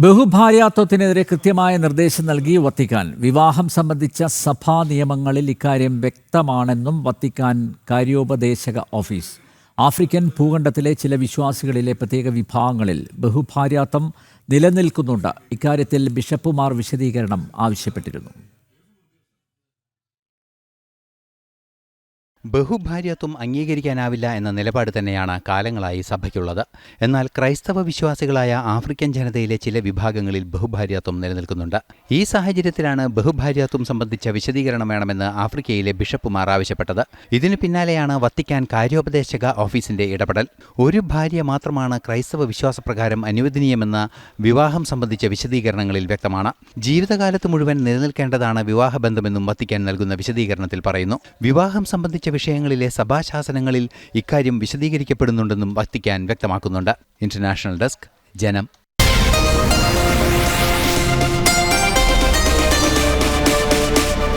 ബഹുഭാര്യാത്വത്തിനെതിരെ കൃത്യമായ നിർദ്ദേശം നൽകി വത്തിക്കാൻ. വിവാഹം സംബന്ധിച്ച സഭാ നിയമങ്ങളിൽ ഇക്കാര്യം വ്യക്തമാണെന്നും വത്തിക്കാൻ കാര്യോപദേശക ഓഫീസ്. ആഫ്രിക്കൻ ഭൂഖണ്ഡത്തിലെ ചില വിശ്വാസികളിലെ പ്രത്യേക വിഭാഗങ്ങളിൽ ബഹുഭാര്യാത്വം നിലനിൽക്കുന്നുണ്ട്. ഇക്കാര്യത്തിൽ ബിഷപ്പുമാർ വിശദീകരണം ആവശ്യപ്പെട്ടിരുന്നു. ബഹുഭാര്യത്വം അംഗീകരിക്കാനാവില്ല എന്ന നിലപാട് തന്നെയാണ് കാലങ്ങളായി സഭയ്ക്കുള്ളത്. എന്നാൽ ക്രൈസ്തവ വിശ്വാസികളായ ആഫ്രിക്കൻ ജനതയിലെ ചില വിഭാഗങ്ങളിൽ ബഹുഭാര്യത്വം നിലനിൽക്കുന്നുണ്ട്. ഈ സാഹചര്യത്തിലാണ് ബഹുഭാര്യത്വം സംബന്ധിച്ച വിശദീകരണം വേണമെന്ന് ആഫ്രിക്കയിലെ ബിഷപ്പുമാർ ആവശ്യപ്പെട്ടത്. ഇതിനു പിന്നാലെയാണ് വത്തിക്കാൻ കാര്യോപദേശക ഓഫീസിന്റെ ഇടപെടൽ. ഒരു ഭാര്യ മാത്രമാണ് ക്രൈസ്തവ വിശ്വാസപ്രകാരം അനുവദനീയമെന്ന വിവാഹം സംബന്ധിച്ച വിശദീകരണങ്ങളിൽ വ്യക്തമാണ്. ജീവിതകാലത്ത് മുഴുവൻ നിലനിൽക്കേണ്ടതാണ് വിവാഹബന്ധമെന്നും വത്തിക്കാൻ നൽകുന്ന വിശദീകരണത്തിൽ പറയുന്നു. വിവാഹം സംബന്ധിച്ച വിഷയങ്ങളിലെ സഭാശാസനങ്ങളിൽ ഇക്കാര്യം വിശദീകരിക്കപ്പെടുന്നുണ്ടെന്നും വത്തിക്കാൻ വ്യക്തമാക്കുന്നുണ്ട്. International desk Janam